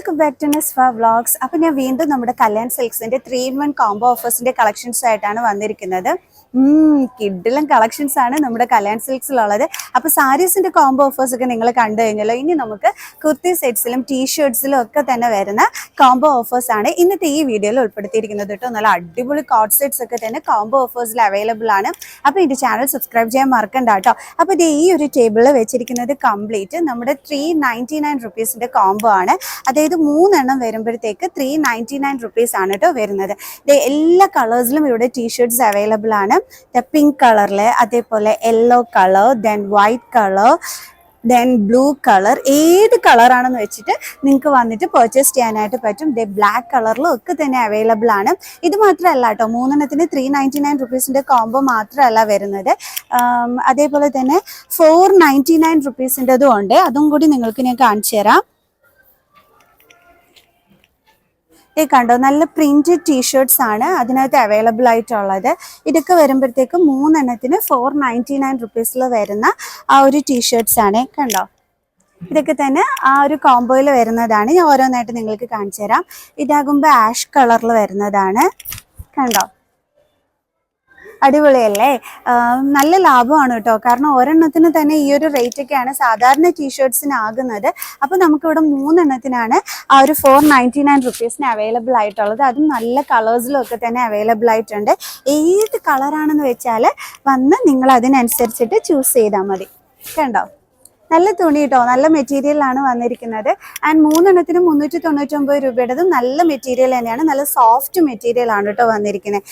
Welcome back to Nesfa vlogs അപ്പോൾ ഞാൻ വീണ്ടും നമ്മുടെ കല്യാൺ സിൽക്സിന്റെ ത്രീ ഇൻ വൺ കോംബോ ഓഫേഴ്സിന്റെ കളക്ഷൻസ് ആയിട്ടാണ് വന്നിരിക്കുന്നത്. കിഡിലും കളക്ഷൻസ് ആണ് നമ്മുടെ കല്യാൺ സിൽക്സിലുള്ളത്. അപ്പോൾ സാരീസിന്റെ കോംബോ ഓഫേഴ്സ് ഒക്കെ നിങ്ങൾ കണ്ടു കഴിഞ്ഞല്ലോ. ഇനി നമുക്ക് കുർത്തി സെറ്റ്സിലും ടീഷർട്സിലും ഒക്കെ തന്നെ വരുന്ന കോംബോ ഓഫേഴ്സ് ആണ് ഇന്നത്തെ ഈ വീഡിയോയിൽ ഉൾപ്പെടുത്തിയിരിക്കുന്നത് കേട്ടോ. നല്ല അടിപൊളി കോട്ട് സെറ്റ്സ് ഒക്കെ തന്നെ കോംബോ ഓഫേഴ്സിൽ അവൈലബിൾ ആണ്. അപ്പോൾ എന്റെ ചാനൽ സബ്സ്ക്രൈബ് ചെയ്യാൻ മറക്കണ്ട കേട്ടോ. അപ്പോൾ ഇത് ഈ ഒരു ടേബിളിൽ വെച്ചിരിക്കുന്നത് കംപ്ലീറ്റ് നമ്മുടെ ത്രീ നയന്റി നയൻ കോംബോ ആണ്. അതായത് മൂന്നെണ്ണം വരുമ്പോഴത്തേക്ക് ത്രീ നയന്റി നയൻ ആണ് കേട്ടോ വരുന്നത്. എല്ലാ കളേഴ്സിലും ഇവിടെ ടീഷർട്ട്സ് അവൈലബിൾ ആണ്. പിങ്ക് കളറിൽ അതേപോലെ yellow colour then white colour then blue colour ഏത് കളറാണെന്ന് വെച്ചിട്ട് നിങ്ങൾക്ക് വന്നിട്ട് പർച്ചേസ് ചെയ്യാനായിട്ട് പറ്റും. ദേ ബ്ലാക്ക് കളറിലും ഒക്കെ തന്നെ അവൈലബിൾ ആണ്. ഇത് മാത്രമല്ല കേട്ടോ മൂന്നെണ്ണത്തിന് ത്രീ നയന്റി നയൻ റുപ്പീസിന്റെ കോംബോ മാത്രമല്ല വരുന്നത്. അതേപോലെ തന്നെ ഫോർ നയന്റി നയൻ റുപ്പീസിന്റെതും ഉണ്ട്. അതും കൂടി നിങ്ങൾക്ക് ഞാൻ കാണിച്ചു തരാം ഈ കണ്ടോ നല്ല പ്രിന്റഡ് ടീഷർട്സ് ആണ് അതിനകത്ത് അവൈലബിൾ ആയിട്ടുള്ളത്. ഇതൊക്കെ വരുമ്പോഴത്തേക്ക് മൂന്നെണ്ണത്തിന് ഫോർ നയന്റി നയൻ റുപ്പീസിൽ വരുന്ന ആ ഒരു ടീഷർട്സ് ആണ്. കണ്ടോ? ഇതൊക്കെ തന്നെ ആ ഒരു കോംബോയിൽ വരുന്നതാണ്. ഞാൻ ഓരോന്നായിട്ട് നിങ്ങൾക്ക് കാണിച്ചു തരാം ഇതാകുമ്പോൾ ആഷ് കളറിൽ വരുന്നതാണ്. കണ്ടോ? അടിപൊളിയല്ലേ? നല്ല ലാഭമാണ് കേട്ടോ. കാരണം ഒരെണ്ണത്തിന് തന്നെ ഈ ഒരു റേറ്റ് ഒക്കെയാണ് സാധാരണ ടീഷർട്സിന് ആകുന്നത്. അപ്പോൾ നമുക്കിവിടെ മൂന്നെണ്ണത്തിനാണ് ആ ഒരു ഫോർ നയന്റി നയൻ റുപ്പീസിന് അവൈലബിൾ ആയിട്ടുള്ളത്. അതും നല്ല കളേഴ്സിലും ഒക്കെ തന്നെ അവൈലബിൾ ആയിട്ടുണ്ട്. ഏത് കളറാണെന്ന് വെച്ചാൽ വന്ന് നിങ്ങൾ അതിനനുസരിച്ചിട്ട് ചൂസ് ചെയ്താൽ മതി. കണ്ടോ? നല്ല തുണി കേട്ടോ നല്ല മെറ്റീരിയലാണ് വന്നിരിക്കുന്നത്. ആൻഡ് മൂന്നെണ്ണത്തിന് മുന്നൂറ്റി തൊണ്ണൂറ്റൊമ്പത് രൂപയുടേതും നല്ല മെറ്റീരിയൽ തന്നെയാണ്. നല്ല സോഫ്റ്റ് മെറ്റീരിയൽ ആണ് കേട്ടോ വന്നിരിക്കുന്നത്.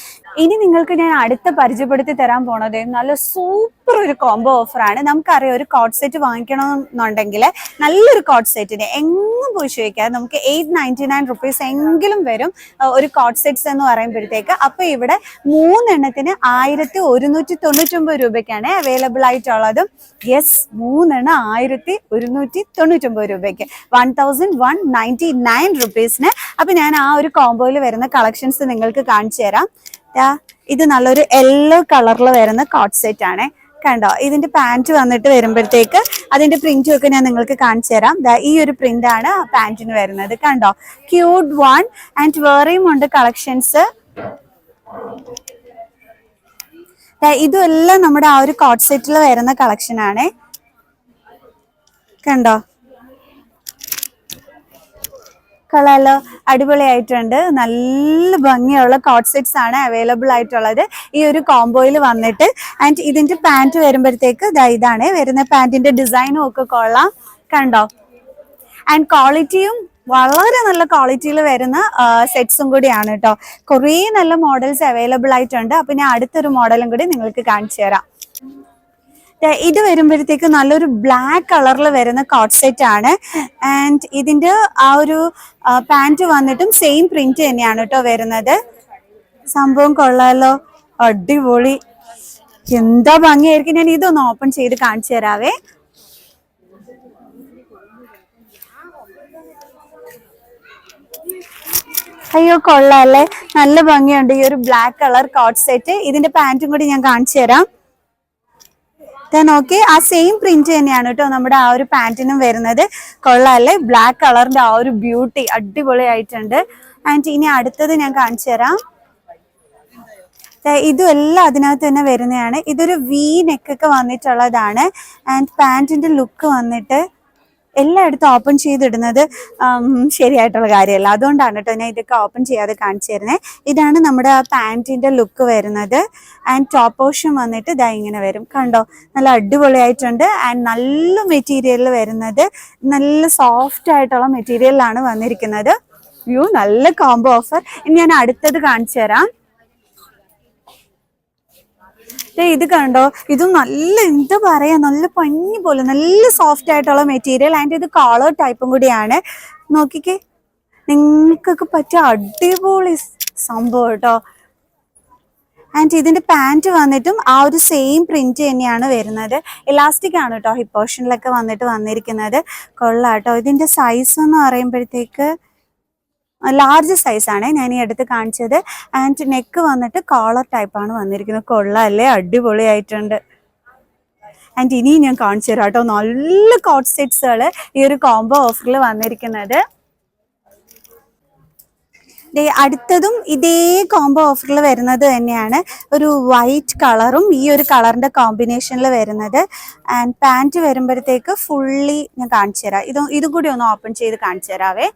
ഇനി നിങ്ങൾക്ക് ഞാൻ അടുത്ത പരിചയപ്പെടുത്തി തരാൻ പോണത് നല്ല സൂപ്പർ ഒരു കോംബോ ഓഫറാണ് നമുക്കറിയാം ഒരു കോട്ട് സെറ്റ് വാങ്ങിക്കണമെന്നുണ്ടെങ്കിൽ നല്ലൊരു കോട്ട് സെറ്റിന് എങ്ങും പോയി ചോദിക്കാതെ നമുക്ക് എയ്റ്റ് നയന്റി നയൻ റുപ്പീസ് എങ്കിലും വരും ഒരു കോട്ട് സെറ്റ്സ് എന്ന് പറയുമ്പോഴത്തേക്ക്. അപ്പോൾ ഇവിടെ മൂന്നെണ്ണത്തിന് ആയിരത്തി ഒരുന്നൂറ്റി തൊണ്ണൂറ്റൊമ്പത് രൂപയ്ക്കാണ് അവൈലബിൾ ആയിട്ടുള്ളതും. യെസ് മൂന്നെണ്ണം ആയിരത്തി ഒരുന്നൂറ്റി തൊണ്ണൂറ്റൊമ്പത് രൂപയ്ക്ക്. One thousand one ninety nine റുപ്പീസിന് അപ്പം ഞാൻ ആ ഒരു കോംബോയിൽ വരുന്ന കളക്ഷൻസ് നിങ്ങൾക്ക് കാണിച്ചു തരാം. ഇത് നല്ലൊരു യെല്ലോ കളറിൽ വരുന്ന കോട്ട് സെറ്റ് ആണ്. കണ്ടോ? ഇതിന്റെ പാന്റ് വന്നിട്ട് വരുമ്പോഴത്തേക്ക് അതിന്റെ പ്രിന്റും ഒക്കെ ഞാൻ നിങ്ങൾക്ക് കാണിച്ചു തരാം. ഈ ഒരു പ്രിന്റ് ആണ് പാന്റിന് വരുന്നത്. കണ്ടോ? ക്യൂട്ട് വൺ ആൻഡ് വേറെയും ഉണ്ട് കളക്ഷൻസ് ഇതും എല്ലാം നമ്മുടെ ആ ഒരു കോട്ട് സെറ്റിൽ വരുന്ന കളക്ഷൻ ആണ്. കണ്ടോ? കളാലോ അടിപൊളിയായിട്ടുണ്ട്. നല്ല ഭംഗിയുള്ള കോട്ട് സെറ്റ്സ് ആണ് അവൈലബിൾ ആയിട്ടുള്ളത്. ഈ ഒരു കോംബോയിൽ വന്നിട്ട്. ആൻഡ് ഇതിന്റെ പാന്റ് വരുമ്പോഴത്തേക്ക് ഇതാണ്. വരുന്ന പാന്റിന്റെ ഡിസൈനും ഒക്കെ കൊള്ളാം. കണ്ടോ? ആൻഡ് ക്വാളിറ്റിയും വളരെ നല്ല ക്വാളിറ്റിയിൽ വരുന്ന സെറ്റ്സും കൂടിയാണ് കേട്ടോ കുറേ നല്ല മോഡൽസ് അവൈലബിൾ ആയിട്ടുണ്ട്. അപ്പൊ ഞാൻ അടുത്തൊരു മോഡലും കൂടി നിങ്ങൾക്ക് കാണിച്ചു തരാം. ഇത് വരുമ്പോഴത്തേക്ക് നല്ലൊരു ബ്ലാക്ക് കളറിൽ വരുന്ന കോട്ട് സെറ്റ് ആണ്. ആൻഡ് ഇതിന്റെ ആ ഒരു പാന്റ് വന്നിട്ടും സെയിം പ്രിന്റ് തന്നെയാണ് കേട്ടോ വരുന്നത്. സംഭവം കൊള്ളാലോ. അടിപൊളി. എന്താ ഭംഗിയായിരിക്കും. ഞാൻ ഇതൊന്ന് ഓപ്പൺ ചെയ്ത് കാണിച്ചു തരാവേ. അയ്യോ കൊള്ളാല്ലേ നല്ല ഭംഗിയുണ്ട് ഈ ഒരു ബ്ലാക്ക് കളർ കോട്ട് സെറ്റ് ഇതിന്റെ പാന്റും കൂടി ഞാൻ കാണിച്ചു തരാം. നോക്കി ആ സെയിം പ്രിന്റ് തന്നെയാണ് കേട്ടോ നമ്മുടെ ആ ഒരു പാന്റിനും വരുന്നത്. കൊള്ളാല്ലേ? ബ്ലാക്ക് കളറിന്റെ ആ ഒരു ബ്യൂട്ടി അടിപൊളിയായിട്ടുണ്ട്. ആൻഡ് ഇനി അടുത്തത് ഞാൻ കാണിച്ചു തരാം. ഇതും എല്ലാം അതിനകത്ത് തന്നെ വരുന്നതാണ്. ഇതൊരു വി നെക്കൊക്കെ വന്നിട്ടുള്ളതാണ്. ആൻഡ് പാന്റിന്റെ ലുക്ക് വന്നിട്ട് എല്ലായിടത്തും ഓപ്പൺ ചെയ്തിടുന്നത് ശരിയായിട്ടുള്ള കാര്യമല്ല. അതുകൊണ്ടാണ് കേട്ടോ ഞാൻ ഇതൊക്കെ ഓപ്പൺ ചെയ്യാതെ കാണിച്ചു തരുന്നത് ഇതാണ് നമ്മുടെ ആ പാന്റിന്റെ ലുക്ക് വരുന്നത്. ആൻഡ് ടോപ്പ് പോർഷൻ വന്നിട്ട് ഇതാ ഇങ്ങനെ വരും. കണ്ടോ? നല്ല അടിപൊളിയായിട്ടുണ്ട്. ആൻഡ് നല്ല മെറ്റീരിയലിൽ വരുന്നത് നല്ല സോഫ്റ്റ് ആയിട്ടുള്ള മെറ്റീരിയലാണ് വന്നിരിക്കുന്നത്. വ്യൂ നല്ല കോംബോ ഓഫർ ഇനി ഞാൻ അടുത്തത് കാണിച്ചു തരാം ദേ ഇത് കണ്ടോ? ഇത് നല്ല എന്താ പറയാ നല്ല പഞ്ഞി പോലെ നല്ല സോഫ്റ്റ് ആയിട്ടുള്ള മെറ്റീരിയൽ ആൻഡ് ഇത് കളർ ടൈപ്പും കൂടിയാണ്. നോക്കിക്കേ. നിങ്ങൾക്കൊക്കെ പറ്റിയ അടിപൊളി സംഭവം കേട്ടോ. ആൻഡ് ഇതിന്റെ പാന്റ് വന്നിട്ടും ആ ഒരു സെയിം പ്രിന്റ് തന്നെയാണ് വരുന്നത്. ഇലാസ്റ്റിക് ആണ് കേട്ടോ. ഹിപ്പോഷനിലൊക്കെ വന്നിട്ട് വന്നിരിക്കുന്നത്. കൊള്ളാം കേട്ടോ. ഇതിന്റെ സൈസ് എന്ന് പറയുമ്പോഴത്തേക്ക് ലാർജ് സൈസാണ് ഞാൻ ഈ അടുത്ത് കാണിച്ചത്. ആൻഡ് നെക്ക് വന്നിട്ട് കോളർ ടൈപ്പാണ് വന്നിരിക്കുന്നത്. കൊള്ളല്ലേ? അടിപൊളിയായിട്ടുണ്ട്. ആൻഡ് ഇനി ഞാൻ കാണിച്ചു തരാം കേട്ടോ. നല്ല കോട്ട് സെറ്റ്സുകൾ ഈ ഒരു കോംബോ ഓഫറിൽ വന്നിരിക്കുന്നത്. അടുത്തതും ഇതേ കോംബോ ഓഫറിൽ വരുന്നത് തന്നെയാണ്. ഒരു വൈറ്റ് കളറും ഈ ഒരു കളറിന്റെ കോമ്പിനേഷനിൽ വരുന്നത്. ആൻഡ് പാന്റ് വരുമ്പോഴത്തേക്ക് ഫുള്ളി ഞാൻ കാണിച്ചു തരാം. ഇതും ഇതും കൂടി ഒന്ന് ഓപ്പൺ ചെയ്ത് കാണിച്ചു തരാവേ.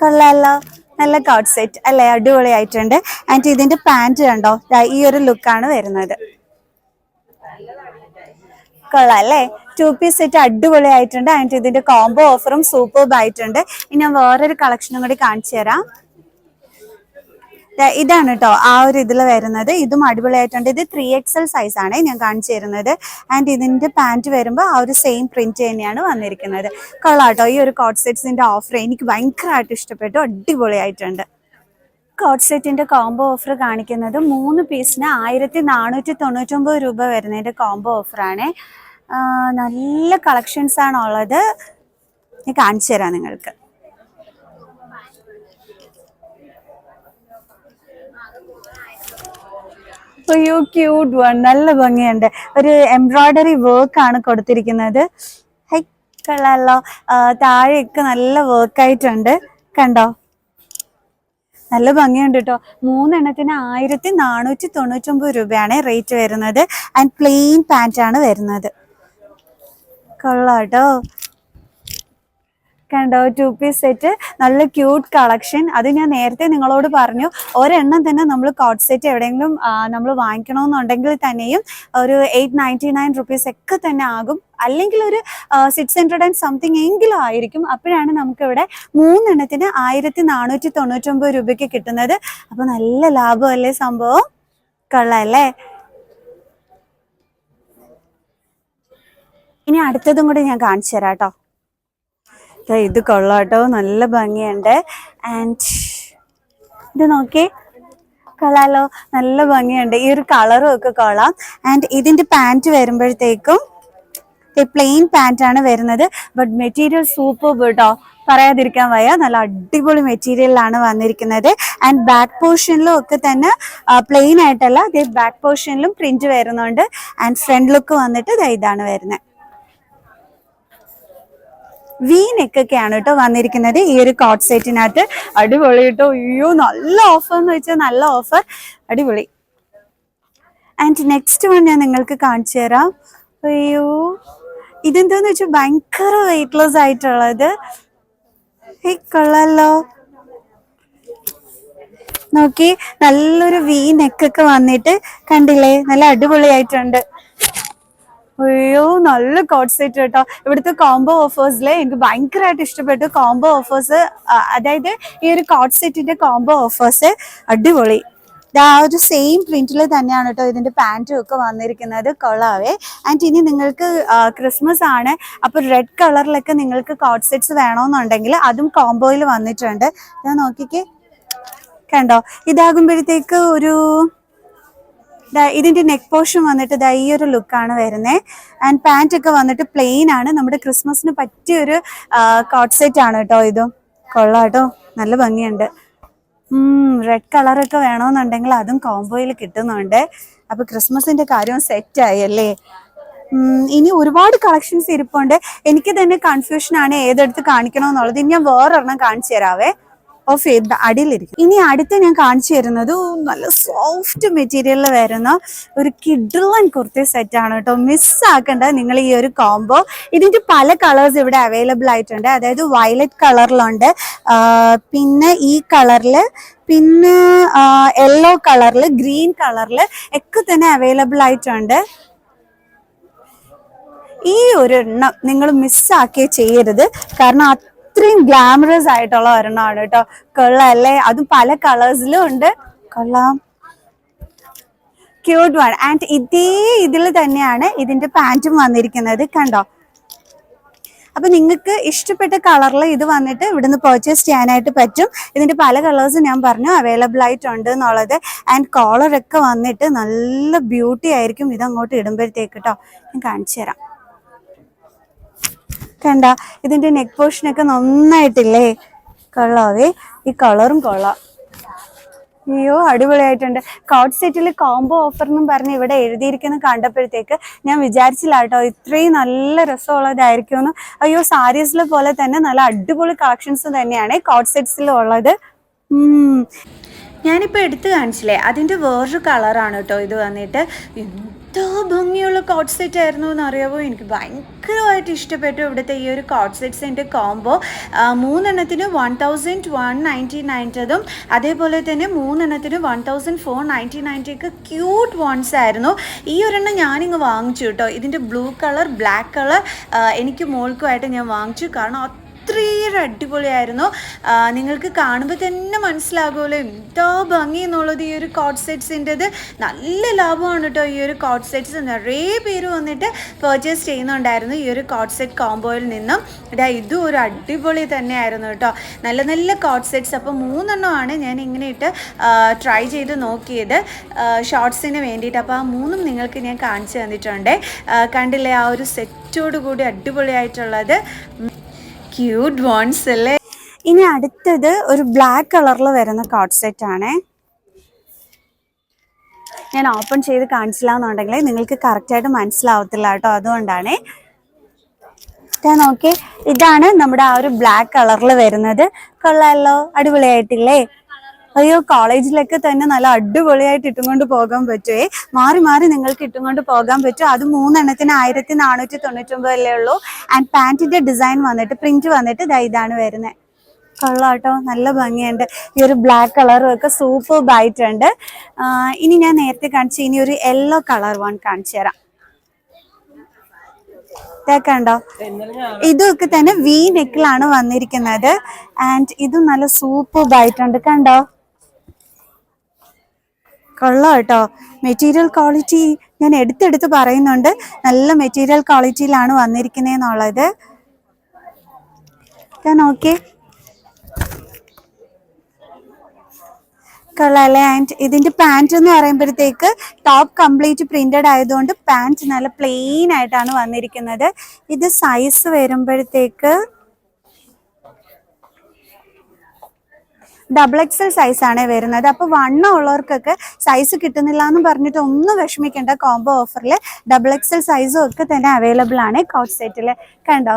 കൊള്ളാലോ. നല്ല കോട്ട് സെറ്റ് അല്ലേ? അടിപൊളിയായിട്ടുണ്ട്. ആൻഡ് ഇതിന്റെ പാന്റ് കണ്ടോ? ഈ ഒരു ലുക്കാണ് വരുന്നത്. കൊള്ളാം അല്ലേ? ടു പീസ് സെറ്റ് അടിപൊളിയായിട്ടുണ്ട്. ആൻഡ് ഇതിന്റെ കോംബോ ഓഫറും സൂപ്പർബ് ആയിട്ടുണ്ട്. ഇനി ഞാൻ വേറൊരു കളക്ഷനും കൂടി കാണിച്ചു തരാം. ഇതാണ് കേട്ടോ ആ ഒരു ഇതിൽ വരുന്നത്. ഇതും അടിപൊളിയായിട്ടുണ്ട്. ഇത് ത്രീ എക്സൽ സൈസ് ആണ് ഞാൻ കാണിച്ചു തരുന്നത്. ആൻഡ് ഇതിന്റെ പാന്റ് വരുമ്പോൾ ആ ഒരു സെയിം പ്രിന്റ് തന്നെയാണ് വന്നിരിക്കുന്നത്. കൊള്ളാം കേട്ടോ ഈ ഒരു കോട്ട് സെറ്റ്സിന്റെ ഓഫർ എനിക്ക് ഭയങ്കരമായിട്ട് ഇഷ്ടപ്പെട്ടു. അടിപൊളിയായിട്ടുണ്ട്. കോട്ട് സെറ്റിന്റെ കോംബോ ഓഫർ കാണിക്കുന്നത് മൂന്ന് പീസിന് ആയിരത്തി നാനൂറ്റി തൊണ്ണൂറ്റൊമ്പത് രൂപ വരുന്നതിന്റെ കോംബോ ഓഫറാണ് നല്ല കളക്ഷൻസ് ഉള്ളത് ഞാൻ കാണിച്ചു തരാം നിങ്ങൾക്ക്. അയ്യോ ക്യൂട്ട് വൺ നല്ല ഭംഗിയുണ്ട്. ഒരു എംബ്രോയ്ഡറി വർക്ക് ആണ് കൊടുത്തിരിക്കുന്നത്. ഹൈ കൊള്ളാലോ. താഴെയൊക്കെ നല്ല വർക്ക് ആയിട്ടുണ്ട്. കണ്ടോ? നല്ല ഭംഗിയുണ്ട് കേട്ടോ മൂന്നെണ്ണത്തിന് ആയിരത്തി നാനൂറ്റി തൊണ്ണൂറ്റൊമ്പത് രൂപയാണ് റേറ്റ് വരുന്നത്. ആൻഡ് പ്ലെയിൻ പാന്റാണ് വരുന്നത്. കൊള്ളാം കേട്ടോ കണ്ടോ? ടു പീസ് സെറ്റ് നല്ല ക്യൂട്ട് കളക്ഷൻ അത് ഞാൻ നേരത്തെ നിങ്ങളോട് പറഞ്ഞു. ഒരെണ്ണം തന്നെ നമ്മൾ കോട്ട് സെറ്റ് എവിടെയെങ്കിലും നമ്മൾ വാങ്ങിക്കണമെന്നുണ്ടെങ്കിൽ തന്നെയും ഒരു എയ്റ്റ് നയന്റി നയൻ റുപ്പീസ് ഒക്കെ തന്നെ ആകും. അല്ലെങ്കിൽ ഒരു സിക്സ് ഹൺഡ്രഡ് ആൻഡ് സംതിങ് എങ്കിലും ആയിരിക്കും. അപ്പോഴാണ് നമുക്കിവിടെ മൂന്നെണ്ണത്തിന് ആയിരത്തി നാനൂറ്റി തൊണ്ണൂറ്റൊമ്പത് രൂപയ്ക്ക് കിട്ടുന്നത്. അപ്പൊ നല്ല ലാഭമല്ലേ സംഭവം? കൊള്ളാല്ലേ? ഇനി അടുത്തതും കൂടി ഞാൻ കാണിച്ചു തരാം കേട്ടോ. ഇത് കൊള്ളാട്ടോ. നല്ല ഭംഗിയുണ്ട്. ആൻഡ് ഇത് നോക്കി. കൊള്ളാലോ. നല്ല ഭംഗിയുണ്ട്. ഈ ഒരു കളറും ഒക്കെ കൊള്ളാം. ആൻഡ് ഇതിന്റെ പാന്റ് വരുമ്പോഴത്തേക്കും പ്ലെയിൻ പാന്റ് ആണ് വരുന്നത്. ബട്ട് മെറ്റീരിയൽ സൂപ്പർ കേട്ടോ പറയാതിരിക്കാൻ വയ്യ. നല്ല അടിപൊളി മെറ്റീരിയലാണ് വന്നിരിക്കുന്നത്. ആൻഡ് ബാക്ക് പോർഷനിലും ഒക്കെ തന്നെ പ്ലെയിൻ ആയിട്ടല്ല. ബാക്ക് പോർഷനിലും പ്രിന്റ് വരുന്നുണ്ട്. ആൻഡ് ഫ്രണ്ട് ലുക്ക് വന്നിട്ട് ഇതാണ് വരുന്നത്. വി നെക്കൊക്കെയാണ് കേട്ടോ വന്നിരിക്കുന്നത്. ഈ ഒരു കോട്ട് സെറ്റിനകത്ത് അടിപൊളി കേട്ടോ അയ്യോ നല്ല ഓഫർ എന്ന് വെച്ചാൽ നല്ല ഓഫർ അടിപൊളി. ആൻഡ് നെക്സ്റ്റ് വൺ ഞാൻ നിങ്ങൾക്ക് കാണിച്ചു തരാം. അയ്യോ ഇതെന്താന്ന് വെച്ചാൽ ഭയങ്കര വെയിറ്റ് ലോസ് ആയിട്ടുള്ളത്. കൊള്ളല്ലോ കൊള്ളാലോ. നോക്കി നല്ലൊരു വി നെക്കൊക്കെ വന്നിട്ട് കണ്ടില്ലേ? നല്ല അടിപൊളിയായിട്ടുണ്ട്. അയ്യോ നല്ല കോട്ട് സെറ്റ് കേട്ടോ. ഇവിടുത്തെ കോംബോ ഓഫേഴ്സിൽ എനിക്ക് ഭയങ്കരമായിട്ട് ഇഷ്ടപ്പെട്ടു. കോംബോ ഓഫേഴ്സ് അതായത് ഈ ഒരു കോട്ട് സെറ്റിന്റെ കോംബോ ഓഫേഴ്സ് അടിപൊളി. ആ ഒരു സെയിം പ്രിന്റിൽ തന്നെയാണ് കേട്ടോ ഇതിന്റെ പാന്റും ഒക്കെ വന്നിരിക്കുന്നത്. കൊള്ളാവേ. ആൻഡ് ഇനി നിങ്ങൾക്ക് ക്രിസ്മസ് ആണ്. അപ്പൊ റെഡ് കളറിലൊക്കെ നിങ്ങൾക്ക് കോട്ട് സെറ്റ്സ് വേണമെന്നുണ്ടെങ്കിൽ അതും കോംബോയിൽ വന്നിട്ടുണ്ട്. ഞാൻ നോക്കിക്കേ. കണ്ടോ? ഇതാകുമ്പോഴത്തേക്ക് ഒരു ഇതിന്റെ നെക്ക് പോർഷൻ വന്നിട്ട് ദാ ഈ ഒരു ലുക്കാണ് വരുന്നത് ആൻഡ് പാന്റ് ഒക്കെ വന്നിട്ട് പ്ലെയിൻ ആണ്. നമ്മുടെ ക്രിസ്മസിന് പറ്റിയ ഒരു കോട്ട് സെറ്റ് ആണ് കേട്ടോ ഇതും. കൊള്ളാം കേട്ടോ. നല്ല ഭംഗിയുണ്ട്. റെഡ് കളറൊക്കെ വേണമെന്നുണ്ടെങ്കിൽ അതും കോംബോയിൽ കിട്ടുന്നുണ്ട്. അപ്പൊ ക്രിസ്മസിന്റെ കാര്യം സെറ്റ് ആയി അല്ലേ? ഇനി ഒരുപാട് കളക്ഷൻസ് ഇരിപ്പുണ്ട്. എനിക്ക് തന്നെ കൺഫ്യൂഷൻ ആണ് ഏതെടുത്ത് കാണിക്കണമെന്നുള്ളത് ഇനി ഞാൻ വേറൊരെണ്ണം കാണിച്ചു തരാവേ. ഓഫ് ചെയ്ത് അടിയിലിരിക്കും. ഇനി അടുത്ത് ഞാൻ കാണിച്ചു തരുന്നത് നല്ല സോഫ്റ്റ് മെറ്റീരിയലിൽ വരുന്ന ഒരു കിഡ്ലൻ കുർത്തി സെറ്റ് ആണ് കേട്ടോ. മിസ്സാക്കണ്ട നിങ്ങൾ ഈ ഒരു കോംബോ ഇതിന്റെ പല കളേഴ്സ് ഇവിടെ അവൈലബിൾ ആയിട്ടുണ്ട്. അതായത് വയലറ്റ് കളറിലുണ്ട് പിന്നെ ഈ കളറിൽ പിന്നെ യെല്ലോ കളറിൽ ഗ്രീൻ കളറിൽ ഒക്കെ തന്നെ അവൈലബിൾ ആയിട്ടുണ്ട്. ഈ ഒരു എണ്ണം നിങ്ങൾ മിസ്സാക്കിയേ ചെയ്യരുത്. കാരണം അത്രയും ഗ്ലാമറസ് ആയിട്ടുള്ള ഒരെണ്ണമാണ് കേട്ടോ. കൊള്ളാം അല്ലേ? അതും പല കളേഴ്സിലും ഉണ്ട്. കൊള്ളാം. ക്യൂട്ട് വൺ ആൻഡ് ഇതേ ഇതിൽ തന്നെയാണ് ഇതിന്റെ പാന്റും വന്നിരിക്കുന്നത്. കണ്ടോ? അപ്പൊ നിങ്ങൾക്ക് ഇഷ്ടപ്പെട്ട കളറിൽ ഇത് വന്നിട്ട് ഇവിടുന്ന് പർച്ചേസ് ചെയ്യാനായിട്ട് പറ്റും. ഇതിന്റെ പല കളേഴ്സ് ഞാൻ പറഞ്ഞു. അവൈലബിൾ ആയിട്ടുണ്ട് എന്നുള്ളത്. ആൻഡ് കോളറൊക്കെ വന്നിട്ട് നല്ല ബ്യൂട്ടി ആയിരിക്കും. ഇത് അങ്ങോട്ട് ഇടുമ്പോഴത്തേക്ക് കേട്ടോ. ഞാൻ കാണിച്ചു തരാം. കണ്ട. ഇതിന്റെ നെക്ക് പോർഷൻ ഒക്കെ നന്നായിട്ടില്ലേ? കൊള്ളാവേ. ഈ കളറും കൊള്ളാം. അയ്യോ അടിപൊളിയായിട്ടുണ്ട്. കോട്ട് സെറ്റിൽ കോംബോ ഓഫർ എന്നും പറഞ്ഞ് ഇവിടെ എഴുതിയിരിക്കുന്ന കണ്ടപ്പോഴത്തേക്ക് ഞാൻ വിചാരിച്ചില്ല കേട്ടോ ഇത്രയും നല്ല രസമുള്ളതായിരിക്കുമെന്ന്. അയ്യോ സാരീസിൽ പോലെ തന്നെ നല്ല അടിപൊളി കളക്ഷൻസ് തന്നെയാണ് കോട്ട് സെറ്റ്സിൽ ഉള്ളത്. ഞാനിപ്പോൾ എടുത്തു കാണിച്ചില്ലേ? അതിന്റെ വേറൊരു കളറാണ് കേട്ടോ ഇത് വന്നിട്ട്. എന്തോ ഭംഗിയുള്ള കോട്ട് സെറ്റ് ആയിരുന്നു എന്ന് അറിയാമോ എനിക്ക് ഭയങ്കരമായിട്ട് ഇഷ്ടപ്പെട്ടു ഇവിടുത്തെ ഈ ഒരു കോട്ട് സെറ്റ്സിന്റെ കോംബോ മൂന്നെണ്ണത്തിന് വൺ തൗസൻഡ് വൺ നയന്റി നയന്റതും അതേപോലെ തന്നെ മൂന്നെണ്ണത്തിന് വൺ തൗസൻഡ് ഫോർ നയന്റി നയന്റിയൊക്കെ ക്യൂട്ട് വൺസ് ആയിരുന്നു. ഈ ഒരെണ്ണം ഞാനിങ്ങ് വാങ്ങിച്ചു കേട്ടോ. ഇതിന്റെ ബ്ലൂ കളർ ബ്ലാക്ക് കളർ എനിക്ക് മോൾക്കുമായിട്ട് ഞാൻ വാങ്ങിച്ചു. കാരണം അത്രയേറെ അടിപൊളിയായിരുന്നു. നിങ്ങൾക്ക് കാണുമ്പോൾ തന്നെ മനസ്സിലാകുമല്ലോ. എന്തോ ഭംഗി എന്നുള്ളത് ഈ ഒരു കോട്ട് സെറ്റ്സിന്റെത് നല്ല ലാഭമാണ് കേട്ടോ ഈ ഒരു കോട്ട് സെറ്റ്സ് നിറയെ പേര് വന്നിട്ട് പർച്ചേസ് ചെയ്യുന്നുണ്ടായിരുന്നു ഈ ഒരു കോട്ട് സെറ്റ് കോംബോയിൽ നിന്നും. ഇതാ ഇതും ഒരു അടിപൊളി തന്നെയായിരുന്നു കേട്ടോ നല്ല നല്ല കോട്ട് സെറ്റ്സ് അപ്പോൾ മൂന്നെണ്ണമാണ് ഞാൻ ഇങ്ങനെ ഇട്ട് ട്രൈ ചെയ്ത് നോക്കിയത്. ഷോർട്സിന് വേണ്ടിയിട്ട്. അപ്പോൾ ആ മൂന്നും നിങ്ങൾക്ക് ഞാൻ കാണിച്ചു തന്നിട്ടുണ്ട്. കണ്ടില്ലേ ആ ഒരു സെറ്റോട് കൂടി അടിപൊളിയായിട്ടുള്ളത്. ക്യൂട്ട് വോൺസ് അല്ലേ? ഇനി അടുത്തത് ഒരു ബ്ലാക്ക് കളറിൽ വരുന്ന കോട്ട് സെറ്റ് ആണ്. ഞാൻ ഓപ്പൺ ചെയ്ത് കാണിച്ചില്ലാന്നുണ്ടെങ്കിൽ നിങ്ങൾക്ക് കറക്റ്റായിട്ട് മനസ്സിലാവത്തില്ല കേട്ടോ അതുകൊണ്ടാണ്. നോക്കി ഇതാണ് നമ്മുടെ ആ ഒരു ബ്ലാക്ക് കളറിൽ വരുന്നത്. കൊള്ളാമല്ലോ അടിപൊളിയായിട്ടില്ലേ? അയ്യോ കോളേജിലൊക്കെ തന്നെ നല്ല അടിപൊളിയായിട്ട് ഇട്ടും കൊണ്ട് പോകാൻ പറ്റുമേ മാറി മാറി നിങ്ങൾക്ക് ഇട്ടും കൊണ്ട് പോകാൻ പറ്റും. അത് മൂന്നെണ്ണത്തിന് ആയിരത്തി നാനൂറ്റി തൊണ്ണൂറ്റൊമ്പതല്ലേ ഉള്ളൂ. ആൻഡ് പാന്റിന്റെ ഡിസൈൻ വന്നിട്ട് പ്രിന്റ് വന്നിട്ട് ദാ ഇതാണ് വരുന്നത് കൊള്ളാട്ടോ നല്ല ഭംഗിയുണ്ട്. ഈ ഒരു ബ്ലാക്ക് കളറും ഒക്കെ സൂപ്പർ ആയിട്ടുണ്ട് ഇനി ഞാൻ നേരത്തെ കാണിച്ച ഇനി ഒരു യെല്ലോ കളർ വൺ കാണിച്ചു തരാം. ണ്ടോ ഇതൊക്കെ തന്നെ വി നെക്കിലാണ് വന്നിരിക്കുന്നത്. ആൻഡ് ഇത് നല്ല സൂപ്പർ ആയിട്ടുണ്ട് കണ്ടോ? കൊള്ളാം കേട്ടോ മെറ്റീരിയൽ ക്വാളിറ്റി ഞാൻ എടുത്തെടുത്ത് പറയുന്നുണ്ട്. നല്ല മെറ്റീരിയൽ ക്വാളിറ്റിയിലാണ് വന്നിരിക്കുന്നതെന്നുള്ളത് ഞാൻ നോക്കിയേ കൊള്ളാല്ലേ ആൻഡ് ഇതിന്റെ പാന്റ് എന്ന് പറയുമ്പോഴത്തേക്ക് ടോപ്പ് കംപ്ലീറ്റ് പ്രിന്റഡ് ആയതുകൊണ്ട് പാന്റ് നല്ല പ്ലെയിൻ ആയിട്ടാണ് വന്നിരിക്കുന്നത്. ഇത് സൈസ് വരുമ്പോഴത്തേക്ക് ഡബിൾ എക്സൽ സൈസ് ആണ് വരുന്നത്. അപ്പോൾ വണ്ണം ഉള്ളവർക്കൊക്കെ സൈസ് കിട്ടുന്നില്ല എന്ന് പറഞ്ഞിട്ട് ഒന്നും വിഷമിക്കേണ്ട. കോംബോ ഓഫറിൽ ഡബിൾ എക്സൽ സൈസും ഒക്കെ തന്നെ അവൈലബിൾ ആണ്. കോട്ട് സെറ്റിൽ കണ്ടോ?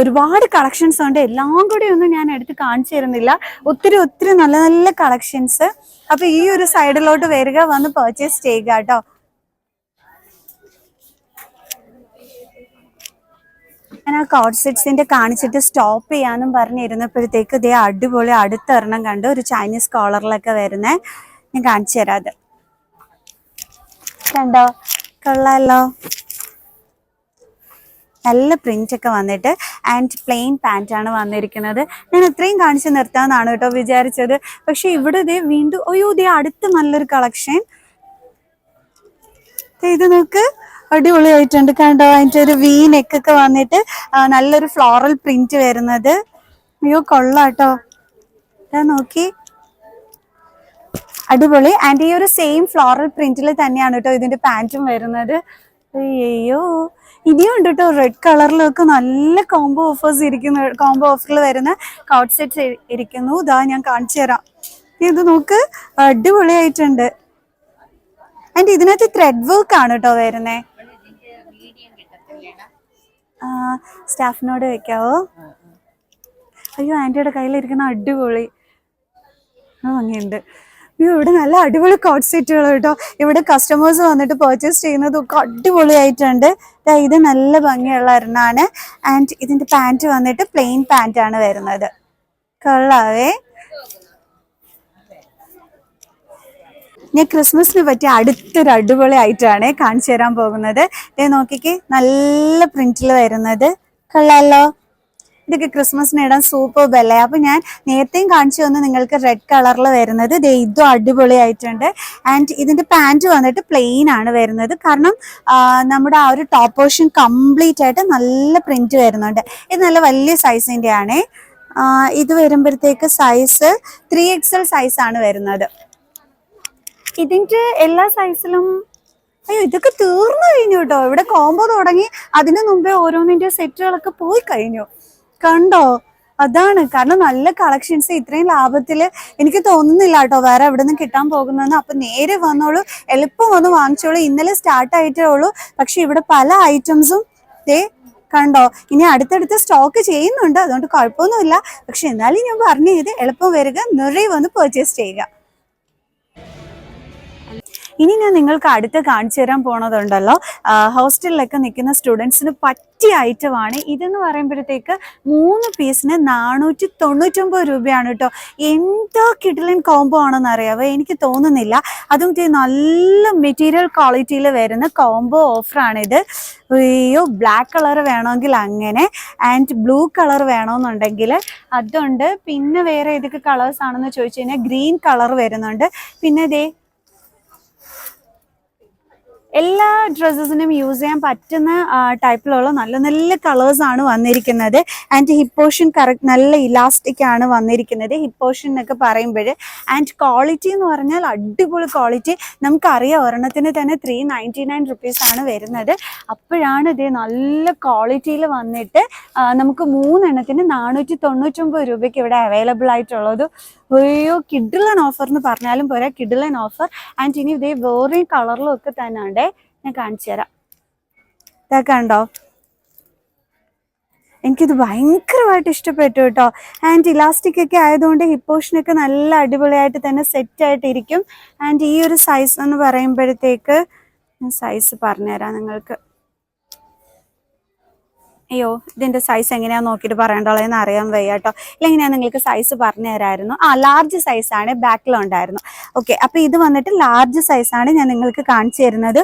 ഒരുപാട് കളക്ഷൻസ് ഉണ്ട്. എല്ലാം കൂടി ഒന്നും ഞാൻ എടുത്ത് കാണിച്ചു തരുന്നില്ല. ഒത്തിരി ഒത്തിരി നല്ല നല്ല കളക്ഷൻസ് അപ്പൊ ഈ ഒരു സൈഡിലോട്ട് വരിക വന്ന് പർച്ചേസ് ചെയ്യുക കേട്ടോ. ഞാൻ ആ കോഡ് സെറ്റ്സിന്റെ കാണിച്ചിട്ട് സ്റ്റോപ്പ് ചെയ്യാന്നും പറഞ്ഞിരുന്നപ്പോഴത്തേക്ക് ഇതേ അടിപൊളി അടുത്തൊരെണ്ണം കണ്ടു ഒരു ചൈനീസ് കോളറിലൊക്കെ വരുന്നേ ഞാൻ കാണിച്ചു തരാം അത്. കണ്ടോ? കൊള്ളാലോ. നല്ല പ്രിന്റ് ഒക്കെ വന്നിട്ട് ആൻഡ് പ്ലെയിൻ പാന്റ് ആണ് വന്നിരിക്കുന്നത്. ഞാൻ ഇത്രയും കാണിച്ച് നിർത്താന്നാണ് കേട്ടോ വിചാരിച്ചത്. പക്ഷെ ഇവിടെ ഇതേ വീണ്ടും അയ്യോ ഇതേ അടുത്ത് നല്ലൊരു കളക്ഷൻ ഇത് നോക്ക്. അടിപൊളിയായിട്ടുണ്ട് കണ്ടോ? അതിന്റെ ഒരു വി നെക്ക് ഒക്കെ വന്നിട്ട് നല്ലൊരു ഫ്ലോറൽ പ്രിന്റ് വരുന്നത്. അയ്യോ കൊള്ളാട്ടോ. നോക്കി. അടിപൊളി. ആൻഡ് ഈ ഒരു സെയിം ഫ്ലോറൽ പ്രിന്റിൽ തന്നെയാണ് കേട്ടോ ഇതിന്റെ പാന്റും വരുന്നത്. അയ്യോ ഇനിയും ഉണ്ട് കേട്ടോ റെഡ് കളറിലൊക്കെ നല്ല കോംബോ ഓഫേഴ്സ് ഇരിക്കുന്നു കോംബോ ഓഫറിൽ വരുന്ന കോട്ട് സെറ്റ്സ് ഇരിക്കുന്നു. ഇതാ ഞാൻ കാണിച്ചു തരാം. ഇത് നോക്ക്. അടിപൊളിയായിട്ടുണ്ട്. ആൻഡ് ഇതിനകത്ത് ത്രെഡ് വർക്ക് ആണ് കേട്ടോ വരുന്നേ. സ്റ്റാഫിനോട് വെക്കാവോ അയ്യോ ആന്റിയുടെ കയ്യിലിരിക്കുന്ന അടിപൊളി. ഭംഗിയുണ്ട് അയ്യോ ഇവിടെ നല്ല അടിപൊളി കോട്ട് സെറ്റുകൾ കേട്ടോ. ഇവിടെ കസ്റ്റമേഴ്സ് വന്നിട്ട് പർച്ചേസ് ചെയ്യുന്നതൊക്കെ അടിപൊളിയായിട്ടുണ്ട്. ഇത് നല്ല ഭംഗിയുള്ള ഒരെണ്ണമാണ് ആൻഡ് ഇതിന്റെ പാന്റ് വന്നിട്ട് പ്ലെയിൻ പാന്റ് ആണ് വരുന്നത്. കൊള്ളാവേ. ഞാൻ ക്രിസ്മസിന് പറ്റിയ അടുത്തൊരു അടിപൊളി ആയിട്ടാണ് കാണിച്ചു തരാൻ പോകുന്നത്. ദേ നോക്കിക്കേ നല്ല പ്രിന്റിൽ വരുന്നത്. കൊള്ളാലോ. ഇതൊക്കെ ക്രിസ്മസിന് ഇടാൻ സൂപ്പർ ബെല്ലേ? അപ്പൊ ഞാൻ നേരത്തെയും കാണിച്ചു തന്നു നിങ്ങൾക്ക് റെഡ് കളറിൽ വരുന്നത്. ഇതും അടിപൊളിയായിട്ടുണ്ട്. ആൻഡ് ഇതിന്റെ പാന്റ് വന്നിട്ട് പ്ലെയിൻ ആണ് വരുന്നത്. കാരണം നമ്മുടെ ആ ഒരു ടോപ്പ് പോർഷൻ കംപ്ലീറ്റ് ആയിട്ട് നല്ല പ്രിന്റ് വരുന്നുണ്ട്. ഇത് നല്ല വലിയ സൈസിന്റെ ആണേ ഇത് വരുമ്പോഴത്തേക്ക് സൈസ് ത്രീ എക്സൽ സൈസ് ആണ് വരുന്നത്. ഇതിന്റെ എല്ലാ സൈസിലും അയ്യോ ഇതൊക്കെ തീർന്നു കഴിഞ്ഞു കേട്ടോ. ഇവിടെ കോമ്പോ തുടങ്ങി അതിനു മുമ്പേ ഓരോന്നിന്റെ സെറ്റുകളൊക്കെ പോയി കഴിഞ്ഞു. കണ്ടോ? അതാണ്. കാരണം നല്ല കളക്ഷൻസ് ഇത്രയും ലാഭത്തിൽ എനിക്ക് തോന്നുന്നില്ല കേട്ടോ വേറെ എവിടെ നിന്ന് കിട്ടാൻ പോകുന്നതെന്ന്. അപ്പൊ നേരെ വന്നോളൂ. എളുപ്പം വന്ന് വാങ്ങിച്ചോളൂ. ഇന്നലെ സ്റ്റാർട്ട് ആയിട്ടേ ഉള്ളൂ. പക്ഷെ ഇവിടെ പല ഐറ്റംസും ദേ കണ്ടോ? ഇനി അടുത്തടുത്ത് സ്റ്റോക്ക് ചെയ്യുന്നുണ്ട്. അതുകൊണ്ട് കുഴപ്പമൊന്നുമില്ല. പക്ഷെ എന്നാലും ഞാൻ പറഞ്ഞു ഇത് എളുപ്പം വരിക നിറയെ വന്ന് പെർച്ചേസ് ചെയ്യുക. ഇനി ഞാൻ നിങ്ങൾക്ക് അടുത്ത് കാണിച്ചു തരാൻ പോണതുണ്ടല്ലോ. ഹോസ്റ്റലിലൊക്കെ നിൽക്കുന്ന സ്റ്റുഡൻസിന് പറ്റിയ ഐറ്റമാണ് ഇതെന്ന് പറയുമ്പോഴത്തേക്ക് മൂന്ന് പീസിന് നാനൂറ്റി തൊണ്ണൂറ്റൊമ്പത് രൂപയാണ് കേട്ടോ. എന്തോ കിഡിലൻ കോംബോ ആണെന്ന് അറിയാവോ? എനിക്ക് തോന്നുന്നില്ല. അതും ഇത് നല്ല മെറ്റീരിയൽ ക്വാളിറ്റിയിൽ വരുന്ന കോംബോ ഓഫറാണിത് അയ്യോ ബ്ലാക്ക് കളർ വേണമെങ്കിൽ അങ്ങനെ ആൻഡ് ബ്ലൂ കളർ വേണമെന്നുണ്ടെങ്കിൽ അതുണ്ട്. പിന്നെ വേറെ ഏതൊക്കെ കളേഴ്സ് ആണെന്ന് ചോദിച്ചു കഴിഞ്ഞാൽ ഗ്രീൻ കളർ വരുന്നുണ്ട്. പിന്നെ ദേ എല്ലാ ഡ്രസ്സസിനും യൂസ് ചെയ്യാൻ പറ്റുന്ന ടൈപ്പിലുള്ള നല്ല നല്ല കളേഴ്സ് ആണ് വന്നിരിക്കുന്നത്. ആൻഡ് ഹിപ്പോഷൻ കറക്റ്റ് നല്ല ഇലാസ്റ്റിക് ആണ് വന്നിരിക്കുന്നത്. ഹിപ്പോഷൻ എന്നൊക്കെ പറയുമ്പോൾ ആൻഡ് ക്വാളിറ്റി എന്ന് പറഞ്ഞാൽ അടിപൊളി ക്വാളിറ്റി നമുക്കറിയാം ഒരെണ്ണത്തിന് തന്നെ ത്രീ നയന്റി നയൻ വരുന്നത്. അപ്പോഴാണ് ഇത് നല്ല ക്വാളിറ്റിയിൽ വന്നിട്ട് നമുക്ക് മൂന്നെണ്ണത്തിന് നാനൂറ്റി തൊണ്ണൂറ്റൊമ്പത് രൂപയ്ക്ക് ഇവിടെ അവൈലബിൾ ആയിട്ടുള്ളത് അയ്യോ കിഡിലൻ ഓഫർ എന്ന് പറഞ്ഞാലും പോരാ. കിഡിലൻ ഓഫർ ആൻഡ് ഇനി ഇതേ വേറെ കളറിലും ഒക്കെ തന്നെ ഉണ്ടേ ഞാൻ കാണിച്ചു തരാം. ഇതൊക്കെ കണ്ടോ? എനിക്കിത് ഭയങ്കരമായിട്ട് ഇഷ്ടപ്പെട്ടു കേട്ടോ. ആൻഡ് ഇലാസ്റ്റിക് ഒക്കെ ആയതുകൊണ്ട് ഹിപ്പ് പോർഷനൊക്കെ നല്ല അടിപൊളിയായിട്ട് തന്നെ സെറ്റ് ആയിട്ടിരിക്കും. ആൻഡ് ഈ ഒരു സൈസ് എന്ന് പറയുമ്പോഴത്തേക്ക് സൈസ് പറഞ്ഞുതരാം നിങ്ങൾക്ക്. അയ്യോ ഇതിന്റെ സൈസ് എങ്ങനെയാ നോക്കിയിട്ട് പറയണ്ടുള്ളതെന്ന് അറിയാൻ വയ്യ കേട്ടോ ഇല്ലെങ്കിൽ ഞാൻ നിങ്ങൾക്ക് സൈസ് പറഞ്ഞു തരായിരുന്നു? ആ ലാർജ് സൈസ് ആണ് ബാക്കിലുണ്ടായിരുന്നു ഓക്കെ അപ്പൊ ഇത് വന്നിട്ട് ലാർജ് സൈസ് ആണ് ഞാൻ നിങ്ങൾക്ക് കാണിച്ചു തരുന്നത്.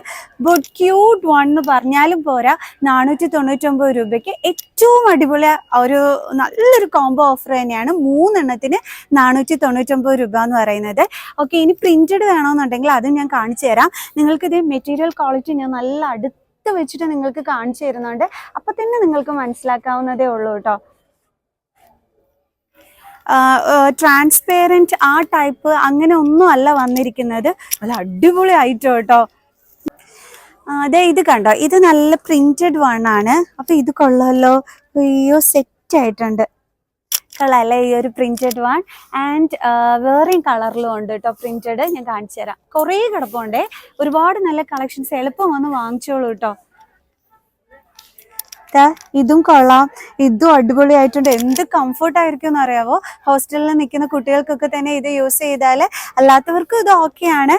ബുഡ് ക്യൂട്ട് വൺ എന്ന് പറഞ്ഞാലും പോരാ നാനൂറ്റി തൊണ്ണൂറ്റൊമ്പത് രൂപയ്ക്ക് ഏറ്റവും അടിപൊളി ഒരു നല്ലൊരു കോംബോ ഓഫർ തന്നെയാണ്. മൂന്നെണ്ണത്തിന് നാനൂറ്റി തൊണ്ണൂറ്റൊമ്പത് രൂപ എന്ന് പറയുന്നത്. ഓക്കെ ഇനി പ്രിന്റഡ് വേണമെന്നുണ്ടെങ്കിൽ അതും ഞാൻ കാണിച്ചു തരാം. നിങ്ങൾക്ക് ഇത് മെറ്റീരിയൽ ക്വാളിറ്റി ഞാൻ നല്ല അടുത്ത് വെച്ചിട്ട് നിങ്ങൾക്ക് കാണിച്ചു തരുന്നുണ്ട്. അപ്പൊ തന്നെ നിങ്ങൾക്ക് മനസ്സിലാക്കാവുന്നതേ ഉള്ളൂ കേട്ടോ. ട്രാൻസ്പെയറന്റ് ആ ടൈപ്പ് അങ്ങനെ ഒന്നും അല്ല വന്നിരിക്കുന്നത്. നല്ല അടിപൊളി ആയിട്ടോ കേട്ടോ അതെ ഇത് കണ്ടോ? ഇത് നല്ല പ്രിന്റഡ് വൺ ആണ്. അപ്പൊ ഇത് കൊള്ളാമല്ലോ അയ്യോ സെറ്റ് ആയിട്ടുണ്ട്. കൊള്ളാല്ലേ ഈ ഒരു പ്രിന്റഡ് വൺ ആൻഡ് വേറെയും കളറിലും ഉണ്ട് കേട്ടോ പ്രിന്റഡ് ഞാൻ കാണിച്ചു തരാം. കുറേ കിടപ്പുണ്ടേ. ഒരുപാട് നല്ല കളക്ഷൻസ് എളുപ്പം വന്ന് വാങ്ങിച്ചോളൂ കേട്ടോ ഇതും കൊള്ളാം. ഇതും അടിപൊളിയായിട്ടുണ്ട്. എന്ത് കംഫർട്ട് ആയിരിക്കും എന്ന് അറിയാവോ ഹോസ്റ്റലിൽ നിൽക്കുന്ന കുട്ടികൾക്കൊക്കെ തന്നെ ഇത് യൂസ് ചെയ്താൽ അല്ലാത്തവർക്കും ഇത് ഓക്കെയാണ്